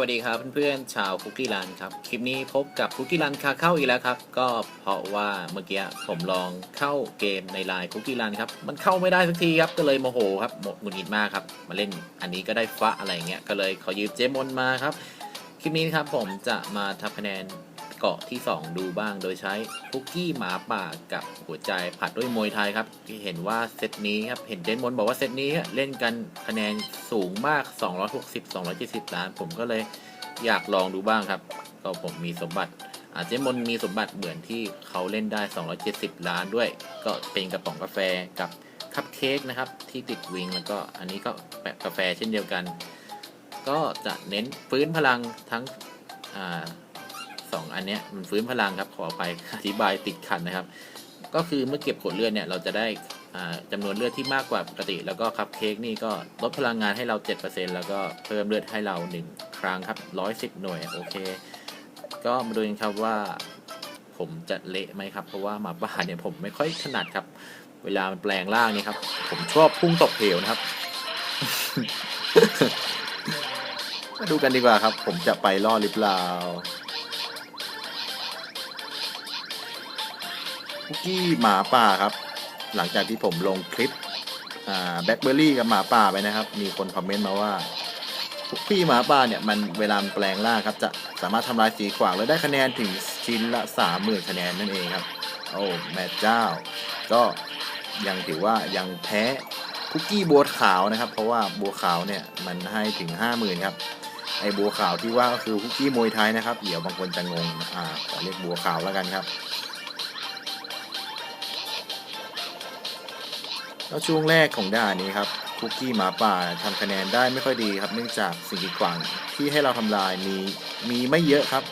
วัสดีครับเพื่อนๆชาวคุกกี้รันครับ คลิปนี้พบกับคุกกี้รันคาเข้าอีกแล้วครับ ก็เพราะว่าเมื่อกี้ผมลองเข้าเกมในไลน์คุกกี้รันครับ มันเข้าไม่ได้สักทีครับก็เลยโมโหครับหมดหงุดหงิดมากครับ มาเล่นอันนี้ก็ได้ฟ้าอะไรเงี้ยก็เลยขอยืมเจมอนมาครับ คลิปนี้ครับผมจะมาทำคะแนน เกาะที่ 2 ดูบ้าง โดยใช้คุกกี้หมาป่ากับหัวใจผัดด้วยมวยไทยครับ ที่เห็นว่าเซตนี้ครับ เห็นเดนมอนบอกว่าเซตนี้เล่นกันคะแนนสูงมาก 260 270 ล้าน ผมก็เลยอยากลองดูบ้างครับ ก็ผมมีสมบัติอาเจมอนมีสมบัติเหมือนที่เขาเล่นได้ 270 ล้านด้วย ก็เป็นกระป๋องกาแฟกับคัพเค้กนะครับ ที่ติดวิงแล้วก็อันนี้ก็แปะกาแฟเช่นเดียวกัน ก็จะเน้นฟื้นพลังทั้งอ่า สองอันเนี้ยมันฟื้นพลังครับขอไปอธิบายติดขัดนะครับ ก็คือเมื่อเก็บขวดเลือดเนี่ยเราจะได้อ่าจำนวนเลือดที่มากกว่าปกติ แล้วก็คัพเค้กนี่ก็ลดพลังงานให้เรา 7%แล้วก็เพิ่มเลือดให้เรา 1 ครั้งครับ 110 หน่วยโอเค ก็มาดูกันครับว่าผมจะเละไหมครับ เพราะว่าหมาป่าเนี่ยผมไม่ค่อยถนัดครับ เวลามันแปลงร่างนี่ครับ ผมชอบพุ่งตกเหวนะครับ มาดูกันดีกว่าครับ ผมจะไปรอดหรือเปล่า คุกกี้หมาป่าครับ หลังจากที่ผมลงคลิปแบ็คเบอร์รี่กับหมาป่าไปนะครับ มีคนคอมเมนต์มาว่าคุกกี้หมาป่าเนี่ยมันเวลาแปลงร่างครับ จะสามารถทำลายสีขวางแล้วได้คะแนนถึงชิ้นละสามหมื่นคะแนนนั่นเองครับ โอ้แม่เจ้า ก็ยังถือว่ายังแพ้คุกกี้บัวขาวนะครับ เพราะว่าบัวขาวเนี่ยมันให้ถึงห้าหมื่นครับไอ้บัวขาวที่ว่าก็คือคุกกี้มวยไทยนะครับ เดี๋ยวบางคนจะงง อ่าขอเรียกบัวขาวแล้วกันครับ แล้วช่วงแรกของด่านนี้ครับคุกกี้หมาป่าทำคะแนนได้ไม่ค่อยดีครับ เนื่องจากสิ่งกีดขวางที่ให้เราทำลายมีมีไม่เยอะครับ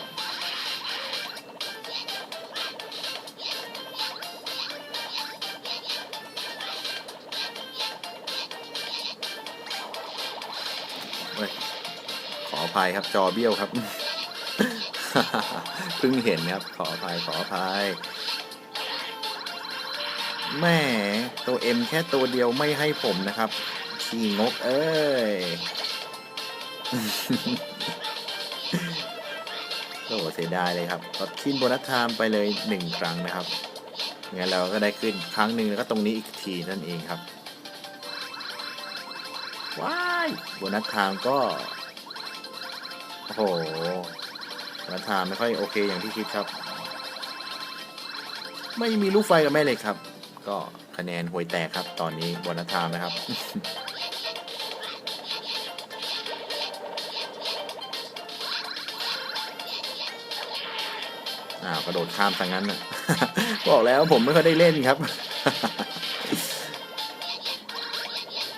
ขออภัยครับจอเบี้ยวครับ เพิ่งเห็นครับ ขออภัยขออภัย แม่ตัวเอ็มแค่ตัวเดียวไม่ให้ผมนะครับขี้งกเอ้ยโอ้เสียดายเลยครับก็ขึ้นโบนัสไทม์ไปเลยหนึ่งครั้งนะครับงั้นเราก็ได้ขึ้นครั้งหนึ่งแล้วก็ตรงนี้อีกทีนั่นเองครับว้ายโบนัสไทม์ก็โอ้โหโบนัสไทม์ไม่ค่อยโอเคอย่างที่คิดครับ ไม่มีลูกไฟกับแม่เหล็กครับ ก็คะแนนหวยแตกครับ ตอนนี้บนัสไทม์นะครับ อ้าวกระโดดข้ามทางนั้นน่ะบอกแล้วผมไม่ค่อยได้เล่นครับ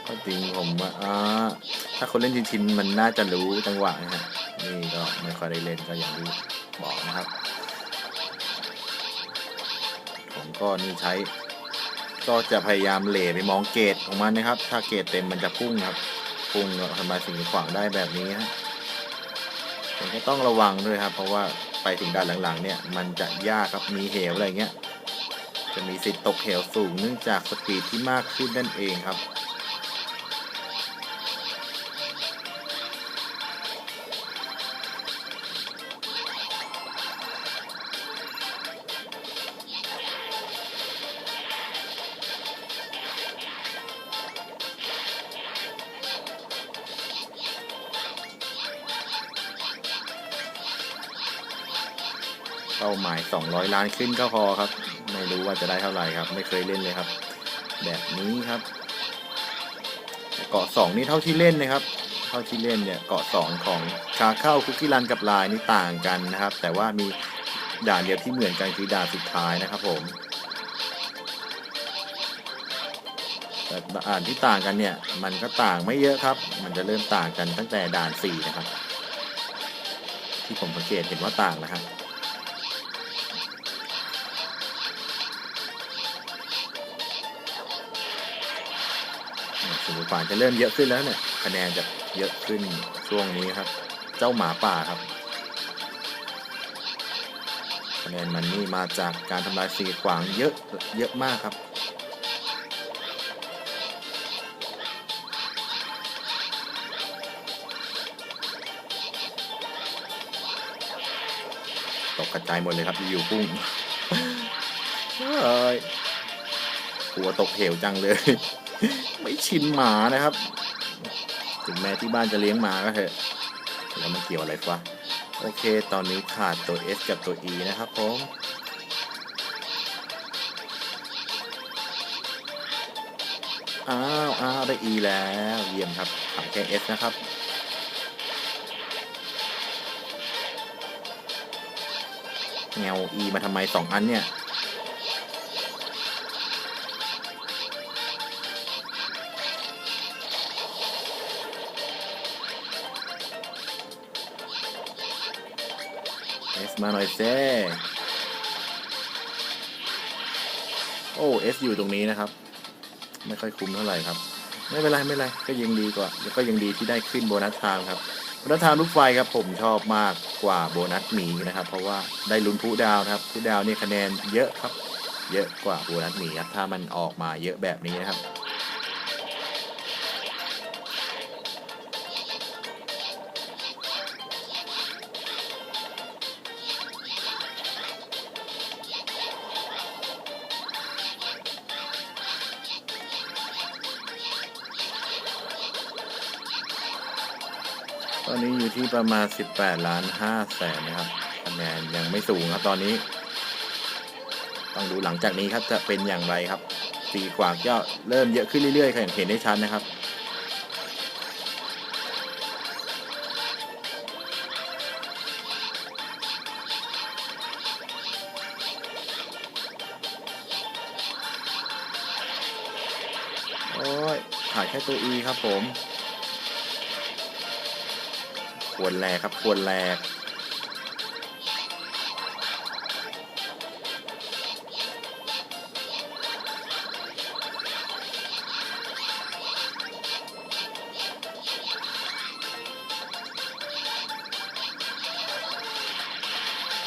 ก็จริงผมอ่าถ้าคนเล่นชินๆมันน่าจะรู้จังหวะนะฮะนี่ก็ไม่ค่อยได้เล่นก็อย่างที่บอกนะครับ ผมก็นี่ใช้ ก็จะพยายามเหล่ไปมองเกตของมันนะครับ ถ้าเกตเต็มมันจะพุ่งครับ พุ่งทำมายสิ่งขวางได้แบบนี้ฮะผมก็ต้องระวังด้วยครับ เพราะว่าไปถึงด้านหลังๆ เนี่ย มันจะยากครับมีเหวอะไรเงี้ย จะมีสิทธิ์ตกเหวสูงเนื่องจากสปีดที่มากขึ้นนั่นเองครับ 200 ล้านขึ้นก็พอครับ ไม่รู้ว่าจะได้เท่าไหร่ครับ ไม่เคยเล่นเลยครับ แบบนี้ครับ เกาะ2นี่เท่าที่เล่นนะครับ เท่าที่เล่นเนี่ยเกาะ2ของคาเข้าคุกกี้รันกับลายนี่ต่างกันนะครับ แต่ว่ามีด่านเดียวที่เหมือนกันคือด่านสุดท้ายนะครับผมแต่ด่านที่ต่างกันเนี่ย มันก็ต่างไม่เยอะครับ มันจะเริ่มต่างกันตั้งแต่ด่าน4นะครับ ที่ผมสังเกตเห็นว่าต่างนะครับ สมุนป่าจะเริ่มเยอะขึ้นแล้วเนี่ยคะแนนจะเยอะขึ้นช่วงนี้ครับ เจ้าหมาป่าครับ คะแนนมันนี่มาจากการทำลายสีขวางเยอะเยอะมากครับตกกระจายหมดเลยครับอยู่พุ่งเอ้ยกลัวตกเหวจังเลย ไม่ชินหมานะครับ ถึงแม้ที่บ้านจะเลี้ยงหมาก็เถอะแล้วมันเกี่ยวอะไรวะโอเค ตอนนี้ขาดตัว S กับตัว E นะครับผมอ้าวอ้าวได้ E แล้วเยี่ยมครับขาดแค่ S นะครับแงว E มาทำไมสองอันเนี่ย มาหน่อยเซ่โอ้เอสอยู่ตรงนี้นะครับ ไม่ค่อยคุ้มเท่าไหร่ครับ ไม่เป็นไรไม่เป็นไรก็ยังดีกว่าแล้วก็ยังดีที่ได้ขึ้นโบนัสไทม์ครับโบนัสไทม์ลูกไฟครับผมชอบมากกว่าโบนัสหมีนะครับ เพราะว่าได้ลุ้นผู้ดาวครับผู้ดาวนี่คะแนนเยอะครับ เยอะกว่าโบนัสหมีครับถ้ามันออกมาเยอะแบบนี้นะครับ ที่ประมาณ 18 ล้าน5แสนนะครับคะแนนยังไม่สูงครับตอนนี้ ต้องดูหลังจากนี้ครับจะเป็นอย่างไรครับสีกว่าก็เริ่มเยอะขึ้นเรื่อยๆค่ะอย่างเห็นได้ชัดนะครับโอ้ยขาดแค่ตัว E ครับผม ควรแลครับควรแล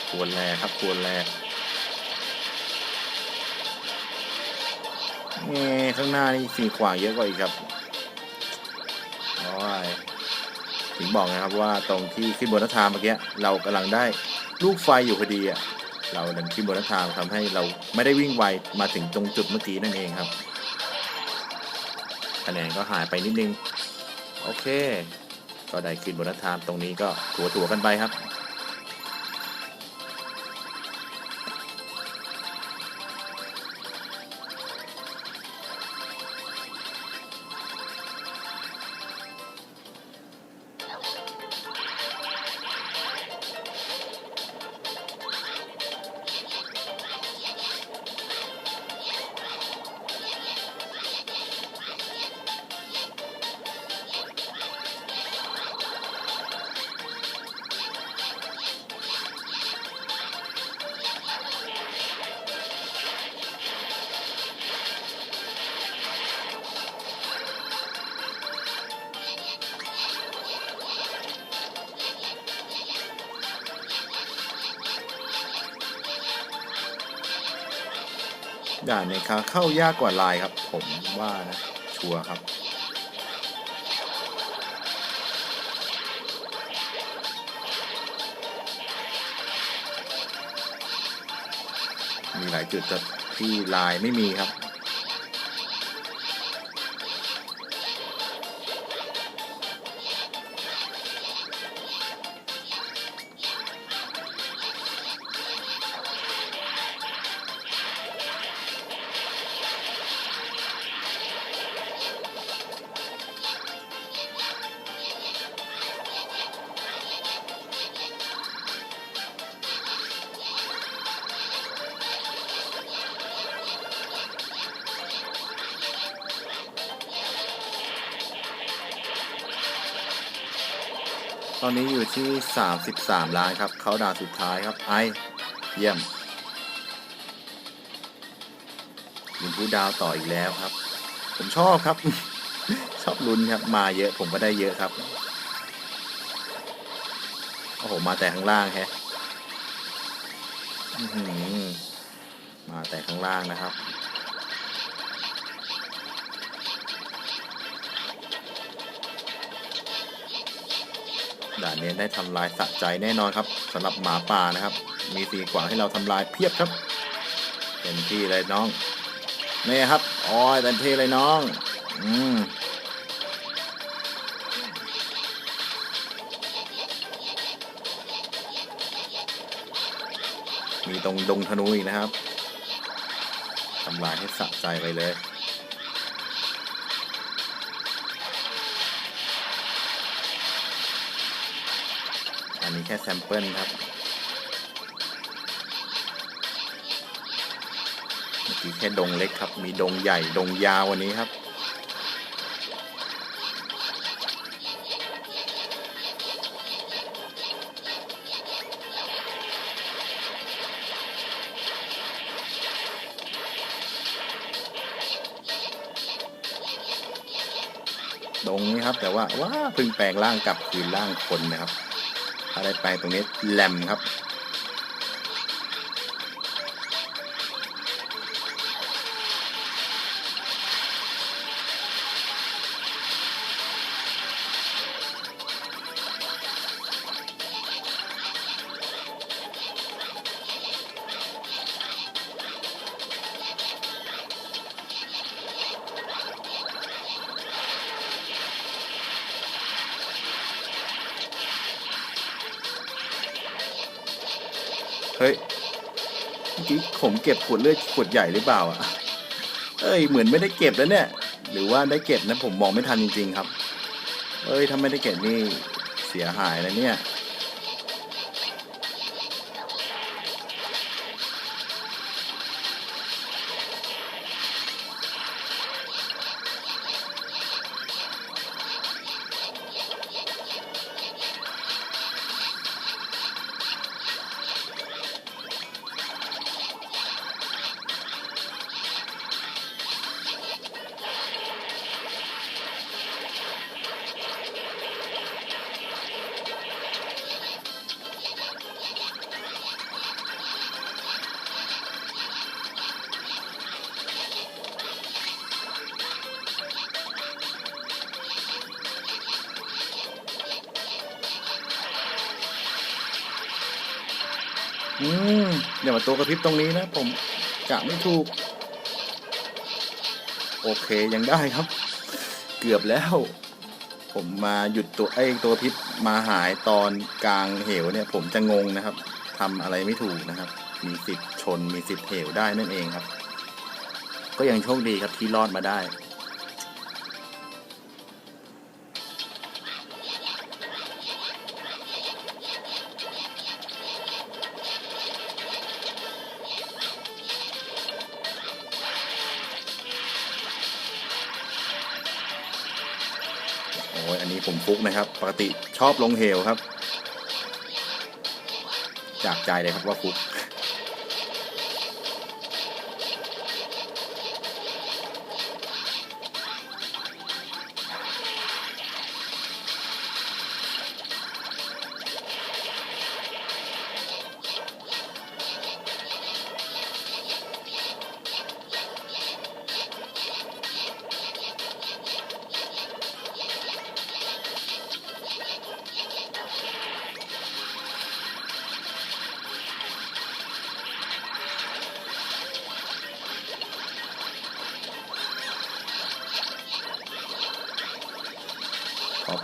ควรแลครับควรแลกเง่ข้างหน้านี่สีขวางเยอะกว่าอีกครับ ถึงบอกนะครับว่าตรงที่ขึ้นบนหน้าทางเมื่อกี้เรากำลังได้ลูกไฟอยู่พอดีอะเราดันขึ้นบนหน้าทางทำให้เราไม่ได้วิ่งไวมาถึงตรงจุดเมื่อกี้นั่นเองครับคะแนนก็หายไปนิดนึง โอเค ก็ได้ขึ้นบนหน้าทางตรงนี้ก็ถัวๆกันไปครับ ด่านในขาเข้ายากกว่าลายครับ ผมว่านะ ชัวร์ครับ มีหลายจุดจะที่ลายไม่มีครับ ตอนนี้อยู่ที่ 33 ล้านครับ เขาดาวสุดท้ายครับ ไอ เยี่ยมยิงผู้ดาวต่ออีกแล้วครับ ผมชอบครับ ชอบลุ้นครับ มาเยอะผมก็ได้เยอะครับ โอ้โห มาแต่ข้างล่างแฮะมาแต่ข้างล่างนะครับ ด่านนี้ได้ทำลายสะใจแน่นอนครับสำหรับหมาป่านะครับ มีสีกว่างให้เราทำลายเพียบครับเต็มที่เลยน้องนี่ครับอ้ยเต็มที่เลยน้อง อืมมีตรงดงธนูอีกนะครับทำลายให้สะใจไปเลย ค่แซมเปิลครับเมื่อกี้แค่ดงเล็กครับ มีดงใหญ่ดงยาววันนี้ครับดงนี้ครับ แต่ว่าว้าเพิ่งแปลงร่างกลับคืนร่างคนนะครับ อะไรไปตรงนี้แหลมครับ ผมเก็บขวดเลือดขวดใหญ่หรือเปล่าอะเอ้ยเหมือนไม่ได้เก็บแล้วเนี่ย หรือว่าได้เก็บนะผมมองไม่ทันจริง ๆ ครับ เอ้ยถ้าไม่ได้เก็บนี่เสียหายแล้วเนี่ย อย่ามาตัวกระพริบตรงนี้นะ ผมกะไม่ถูก โอเคยังได้ครับ เกือบแล้ว ผมมาหยุดตัวไอ้ตัวพริบมาหายตอนกลางเหวเนี่ย ผมจะงงนะครับทำอะไรไม่ถูกนะครับ มีสิทธิ์ชนมีสิทธิ์เหวได้นั่นเองครับ ก็ยังโชคดีครับที่รอดมาได้ ฟุกนะครับ ปกติชอบลงเหวครับ จากใจเลยครับว่าฟุก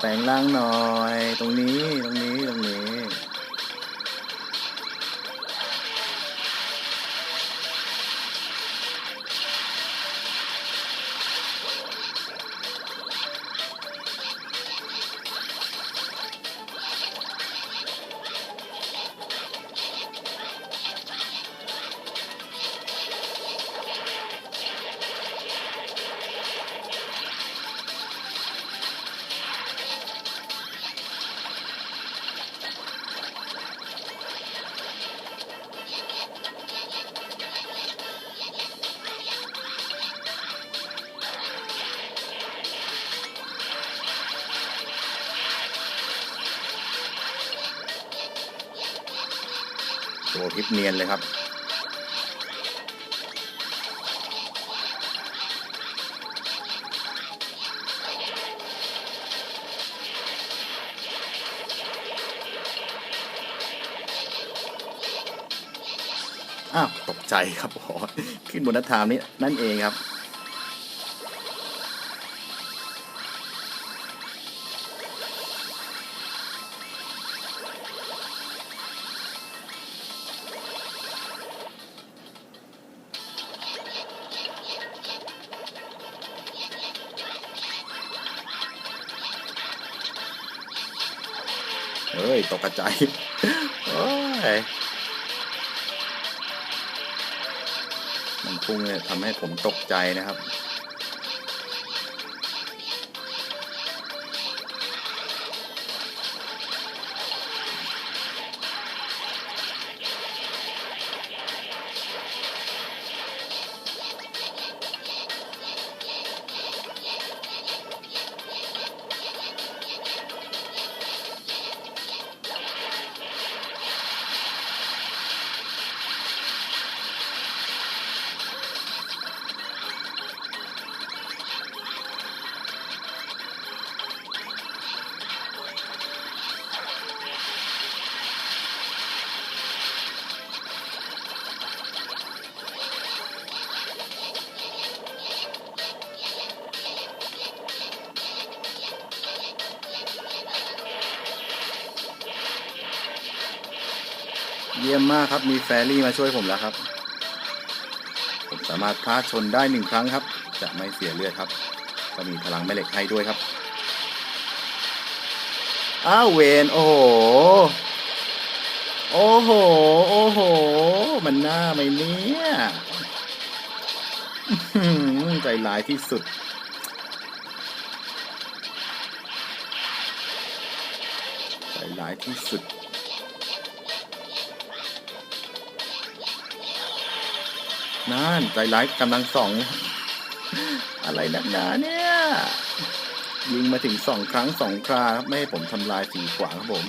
แปรงร่างหน่อย ตรงนี้ ตรงนี้ ตรงนี้ ทิปเนียนเลยครับ อ้าว ตกใจครับอ๋อขึ้นบนนัทามนี้นั่นเองครับ เอ้ย ตกใจโอ้ยมันพุ่งเนี่ยทำให้ผมตกใจนะครับ เยี่ยมมากครับ มีแฟรี่มาช่วยผมแล้วครับ ผมสามารถพาชนได้หนึ่งครั้งครับ จะไม่เสียเลือดครับ ก็มีพลังแม่เหล็กให้ด้วยครับ อ้าวเวนโอ้โห โอ้โห โอ้โห มันหน้าไหมเนี่ยอื้อหือใจร้ายที่สุดใจร้ายที่สุด นั่นใจร้ายกำลังสอง อะไรนักหนาเนี่ย ยิงมาถึงสองครั้งสองคราครับ ไม่ให้ผมทำลายสีขวางครับผม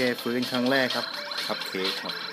แกฟื้นครั้งแรกครับ ครับเค้กครับ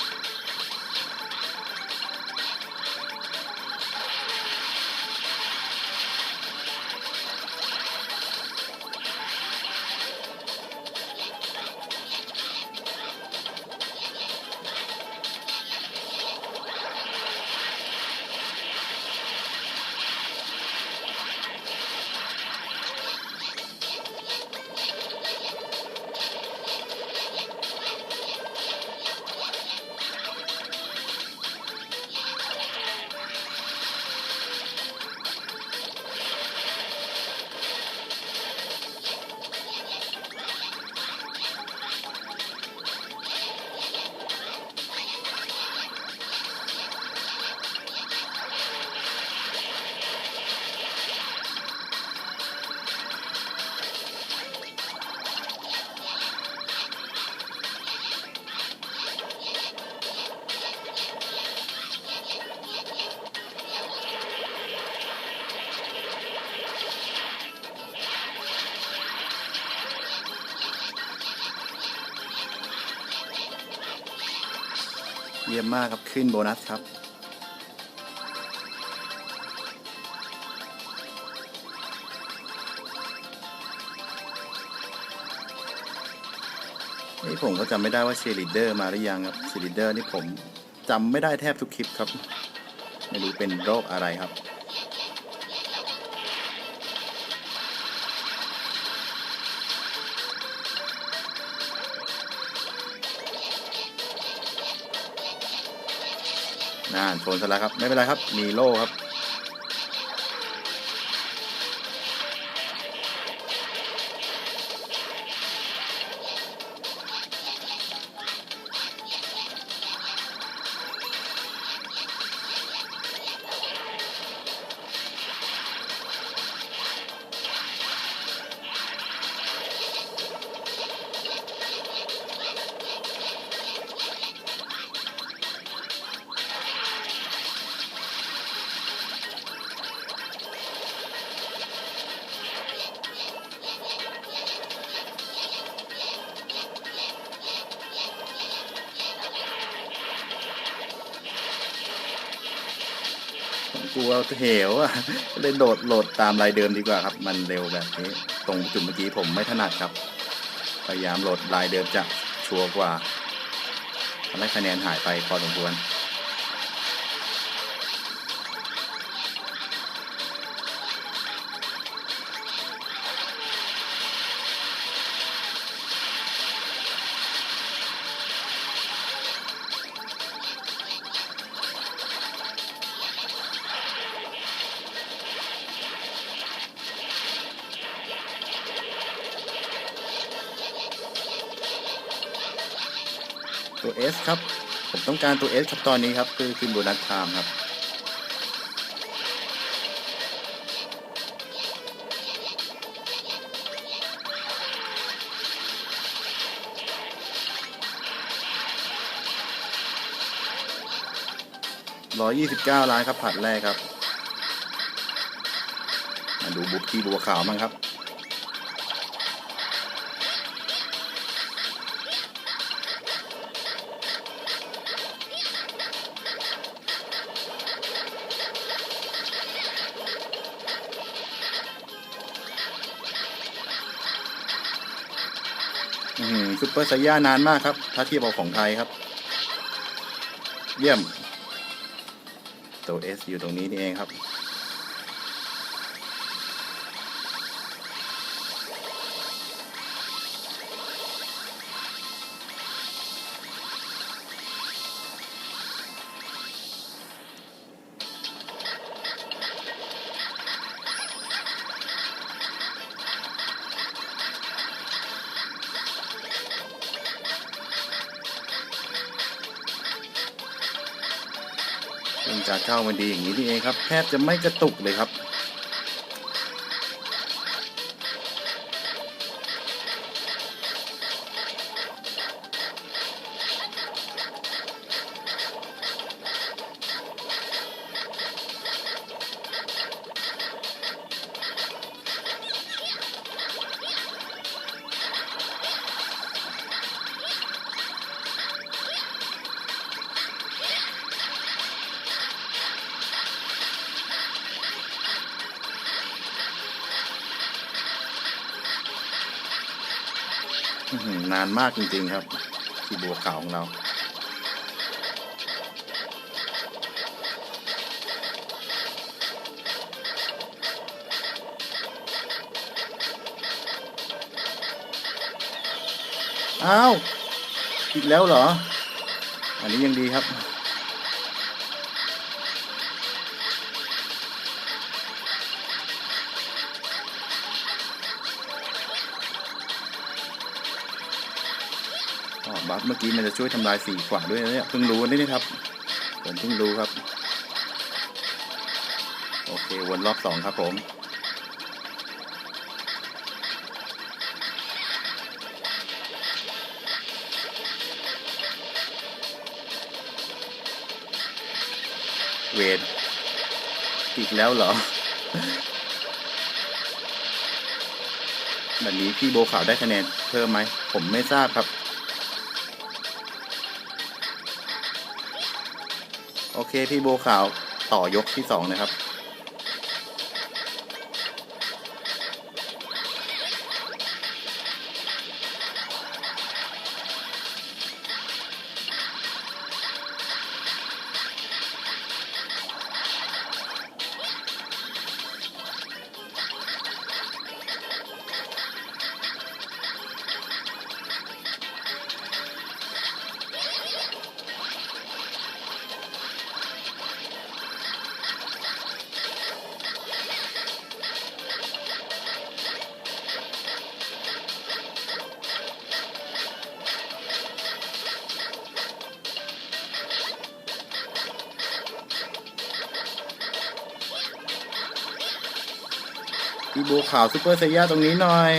ยี่ยมมากครับ ขึ้นโบนัสครับ นี่ผมก็จำไม่ได้ว่าเชลิเดอร์มาหรือยังครับเชลิเดอร์นี่ผมจำไม่ได้แทบทุกคลิปครับ ไม่รู้เป็นโรคอะไรครับ น่าชนซะแล้วครับ ไม่เป็นไรครับ มีโล่ครับ กลัวเหวอะก็เลยโดดโหลดตามลายเดิมดีกว่าครับ มันเร็วแบบนี้ ตรงจุดเมื่อกี้ผมไม่ถนัดครับ พยายามโหลดลายเดิมจะชัวร์กว่าทำให้คะแนนหายไปพอสมควร ตัว S ครับ ผมต้องการตัว S ครับตอนนี้ครับ คือคือโบนัสไทม์ครับ ร้อยยี่สิบเก้าล้านครับผัดแรกครับ มาดูบุ๊กที่บัวขาวมั้งครับ ซูเปอร์ไซย่านานมากครับ ถ้าเทียบเอาของไทยครับ เยี่ยม ตัว S อยู่ตรงนี้นี่เองครับ เอาเข้ามันดีอย่างนี้นี่เองครับ แทบจะไม่กระตุกเลยครับ นานมากจริง ๆ ครับ ที่บัวขาวของเรา อ้าว อีกแล้วเหรอ อันนี้ยังดีครับ บัฟเมื่อกี้มันจะช่วยทำลายสีขวาด้วยนะเนี่ยเพิ่งรู้นี่นะครับผมเพิ่งรู้ครับ โอเควนรอบสองครับผมเวทอีกแล้วเหรอ แบบนี้พี่โบขาวได้คะแนนเพิ่มไหม ผมไม่ทราบครับ เคพี่โบขาวต่อยกที่สองนะครับ บูขาวซูเปอร์ไซย่าตรงนี้หน่อย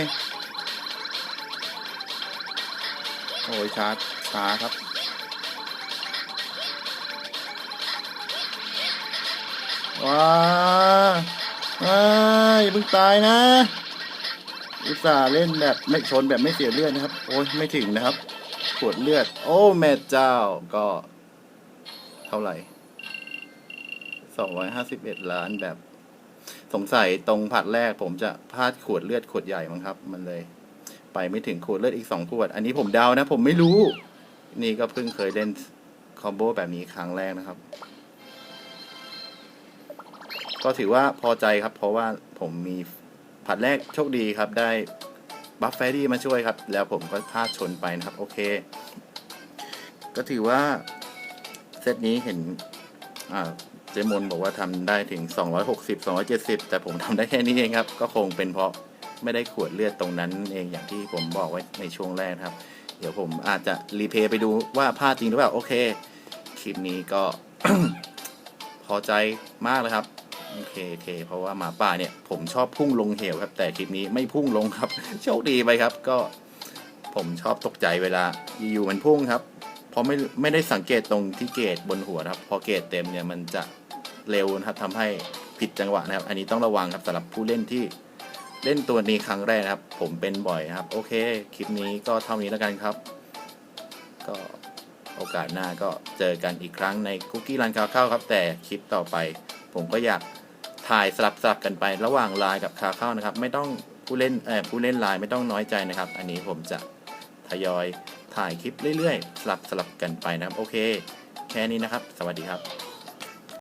โอ้ยช้าช้าครับว้าว้าอย่าเพิ่งตายนะ อุตส่าห์เล่นแบบไม่ชนแบบไม่เสียเลือดนะครับ โอ้ยไม่ถึงนะครับ ขวดเลือด โอ้แม่เจ้าก็ เท่าไหร่สองร้อยห้าสิบเอ็ดล้านแบบ สงสัยตรงผัดแรกผมจะพลาดขวดเลือดขวดใหญ่มั้งครับ มันเลย ไปไม่ถึงขวดเลือดอีกสองขวด อันนี้ผมเดานะ ผมไม่รู้ นี่ก็เพิ่งเคยเล่นคอมโบแบบนี้ครั้งแรกนะครับ ก็ถือว่าพอใจครับ เพราะว่าผมมีผัดแรกโชคดีครับ ได้บัฟแฟรี่มาช่วยครับ แล้วผมก็พลาดชนไปนะครับ โอเค ก็ถือว่าเซตนี้เห็นอ่า จมอนบอกว่าทำได้ถึง 260 270 แต่ผมทำได้แค่นี้เองครับ ก็คงเป็นเพราะไม่ได้ขวดเลือดตรงนั้นเองอย่างที่ผมบอกไว้ในช่วงแรกครับ เดี๋ยวผมอาจจะรีเพย์ไปดูว่าพลาดจริงหรือเปล่า โอเค คลิปนี้ก็พอใจมากเลยครับโอเคโอเคเพราะว่าหมาป่าเนี่ยผมชอบพุ่งลงเหวครับ แต่คลิปนี้ไม่พุ่งลงครับ โชคดีไปครับ ก็ผมชอบตกใจเวลาอยู่ๆมันพุ่งครับ ราะไม่ไม่ได้สังเกตตรงที่เกตบนหัวนะครับ พอเกตเต็มเนี่ยมันจะเร็วนะครับทำให้ผิดจังหวะนะครับ อันนี้ต้องระวังครับสำหรับผู้เล่นที่เล่นตัวนี้ครั้งแรกนะครับ ผมเป็นบ่อยนะครับ โอเค คลิปนี้ก็เท่านี้แล้วกันครับ ก็โอกาสหน้าก็เจอกันอีกครั้งในคุกกี้รันคาเข้าครับ แต่คลิปต่อไป ผมก็อยากถ่ายสลับสลับกันไประหว่างไลน์กับคาเข้านะครับ ไม่ต้องผู้เล่นเออผู้เล่นไลน์ไม่ต้องน้อยใจนะครับ อันนี้ผมจะทยอย ถ่ายคลิปเรื่อยๆ สลับสลับกันไปนะครับ โอเค แค่นี้นะครับ สวัสดีครับ